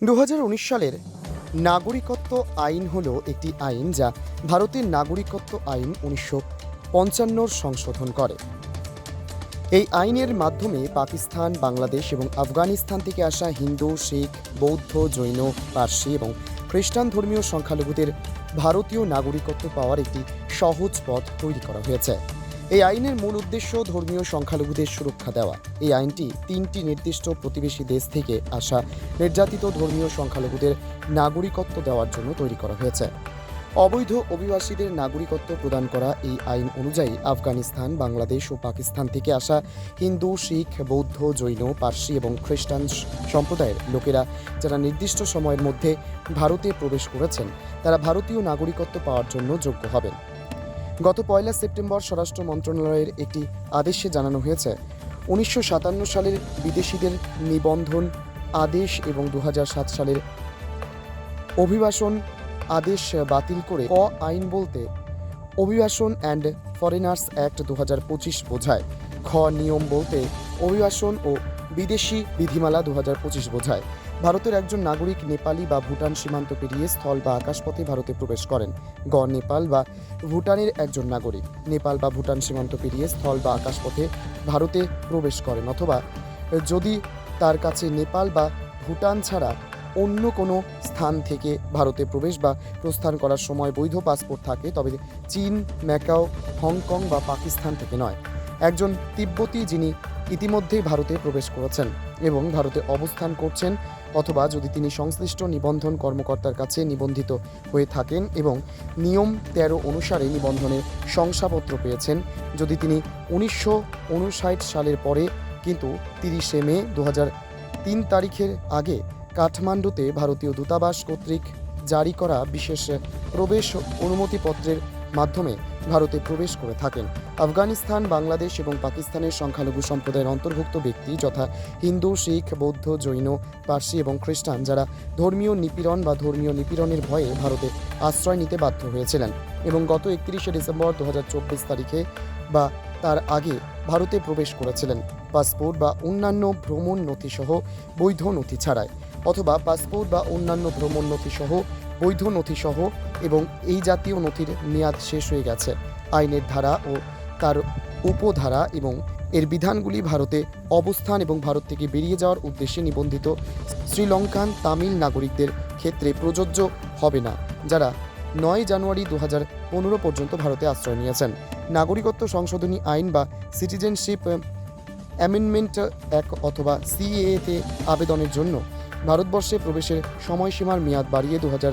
দু হাজার উনিশ সালের নাগরিকত্ব আইন হলো একটি আইন যা ভারতের নাগরিকত্ব আইন উনিশশো পঞ্চান্নর সংশোধন করে। এই আইনের মাধ্যমে পাকিস্তান, বাংলাদেশ এবং আফগানিস্তান থেকে আসা হিন্দু, শিখ, বৌদ্ধ, জৈন, পার্সি এবং খ্রিস্টান ধর্মীয় সংখ্যালঘুদের ভারতীয় নাগরিকত্ব পাওয়ার একটি সহজ পথ তৈরি করা হয়েছে। এই আইনের মূল উদ্দেশ্য ধর্মীয় সংখ্যালঘুদের সুরক্ষা দেওয়া। এই আইনটি তিনটি নির্দিষ্ট প্রতিবেশী দেশ থেকে আসা নির্যাতিত ধর্মীয় সংখ্যালঘুদের নাগরিকত্ব দেওয়ার জন্য তৈরি করা হয়েছে। অবৈধ অভিবাসীদের নাগরিকত্ব প্রদান করা এই আইন অনুযায়ী আফগানিস্তান, বাংলাদেশ ও পাকিস্তান থেকে আসা হিন্দু, শিখ, বৌদ্ধ, জৈন, পার্সি এবং খ্রিস্টান সম্প্রদায়ের লোকেরা যারা নির্দিষ্ট সময়ের মধ্যে ভারতে প্রবেশ করেছেন, তারা ভারতীয় নাগরিকত্ব পাওয়ার জন্য যোগ্য হবেন। গত পয়লা সেপ্টেম্বর স্বরাষ্ট্র মন্ত্রণালয়ের একটি আদেশে জানানো হয়েছে, উনিশশো সাতান্ন সালের বিদেশিদের নিবন্ধন আদেশ এবং দু হাজার সাত সালের অভিবাসন আদেশ বাতিল করে ক আইন বলতে অভিবাসন অ্যান্ড ফরেনার্স অ্যাক্ট দু হাজার পঁচিশ বোঝায়। খ নিয়ম বলতে অভিবাসন ও বিদেশি বিধিমালা দু হাজার পঁচিশ বোঝায়। ভারতের একজন নাগরিক নেপালি বা ভুটান সীমান্ত পেরিয়ে স্থল বা আকাশপথে ভারতে প্রবেশ করেন। গ নেপাল বা ভুটানের একজন নাগরিক। নেপাল বা ভুটান সীমান্ত পেরিয়ে স্থল বা আকাশপথে ভারতে প্রবেশ করেন অথবা যদি তার কাছে নেপাল বা ভুটান ছাড়া অন্য কোনো স্থান থেকে ভারতে প্রবেশ বা প্রস্থান করার সময় বৈধ পাসপোর্ট থাকে, তবে চীন, ম্যাকাও, হংকং বা পাকিস্তান থেকে নয়। একজন তিব্বতী যিনি ইতিমধ্যেই ভারতে প্রবেশ করেছেন এবং ভারতে অবস্থান করছেন অথবা যদি তিনি সংশ্লিষ্ট নিবন্ধন কর্মকর্তার কাছে নিবন্ধিত হয়ে থাকেন এবং নিয়ম তেরো অনুসারে নিবন্ধনের শংসাপত্র পেয়েছেন, যদি তিনি উনিশশো উনষাট সালের পরে কিন্তু তিরিশে মে দু তিন তারিখের আগে কাঠমান্ডুতে ভারতীয় দূতাবাস কর্তৃক জারি করা বিশেষ প্রবেশ অনুমতিপত্রের মাধ্যমে ভারতে প্রবেশ করে থাকেন। আফগানিস্তান, বাংলাদেশ এবং পাকিস্তানের সংখ্যালঘু সম্প্রদায়ের অন্তর্ভুক্ত ব্যক্তি যথা হিন্দু, শিখ, বৌদ্ধ, জৈন, পার্সি এবং খ্রিস্টান যারা ধর্মীয় নিপীড়ন বা ধর্মীয় নিপীড়নের ভয়ে ভারতে আশ্রয় নিতে বাধ্য হয়েছিলেন এবং গত একত্রিশে ডিসেম্বর দু হাজার চব্বিশ তারিখে বা তার আগে ভারতে প্রবেশ করেছিলেন। পাসপোর্ট বা অন্যান্য ভ্রমণ নথিসহ বৈধ নথি ছাড়াই অথবা পাসপোর্ট বা অন্যান্য ভ্রমণ নথিসহ বৈধ নথিসহ এবং এই জাতীয় নথির মেয়াদ শেষ হয়ে গেছে। আইনের ধারা ও তার উপধারা এবং এর বিধানগুলি ভারতে অবস্থান এবং ভারত থেকে বেরিয়ে যাওয়ার উদ্দেশ্যে নিবন্ধিত শ্রীলঙ্কান তামিল নাগরিকদের ক্ষেত্রে প্রযোজ্য হবে না, যারা নয় জানুয়ারি দু পনেরো পর্যন্ত ভারতে আশ্রয় নিয়েছেন। নাগরিকত্ব সংশোধনী আইন বা সিটিজেনশিপ অ্যামেন্ডমেন্ট এক অথবা সিএতে আবেদনের জন্য ভারতবর্ষে প্রবেশের সময়সীমার মেয়াদ বাড়িয়ে দু হাজার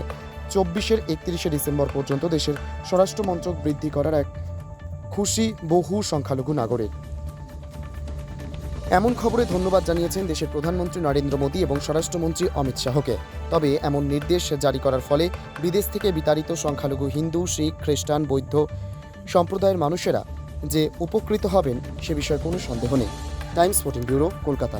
চব্বিশের একত্রিশে ডিসেম্বর পর্যন্ত দেশের স্বরাষ্ট্র মন্ত্রক বৃদ্ধি করার এক খুশি বহু সংখ্যালঘু নাগরিক। এমন খবরে ধন্যবাদ জানিয়েছেন দেশের প্রধানমন্ত্রী নরেন্দ্র মোদী এবং স্বরাষ্ট্রমন্ত্রী অমিত শাহকে। তবে এমন নির্দেশ জারি করার ফলে বিদেশ থেকে বিতাড়িত সংখ্যালঘু হিন্দু, শিখ, খ্রিস্টান, বৌদ্ধ সম্প্রদায়ের মানুষেরা যে উপকৃত হবেন সে বিষয়ে কোনো সন্দেহ নেই। Times fourteen bureau, Kolkata.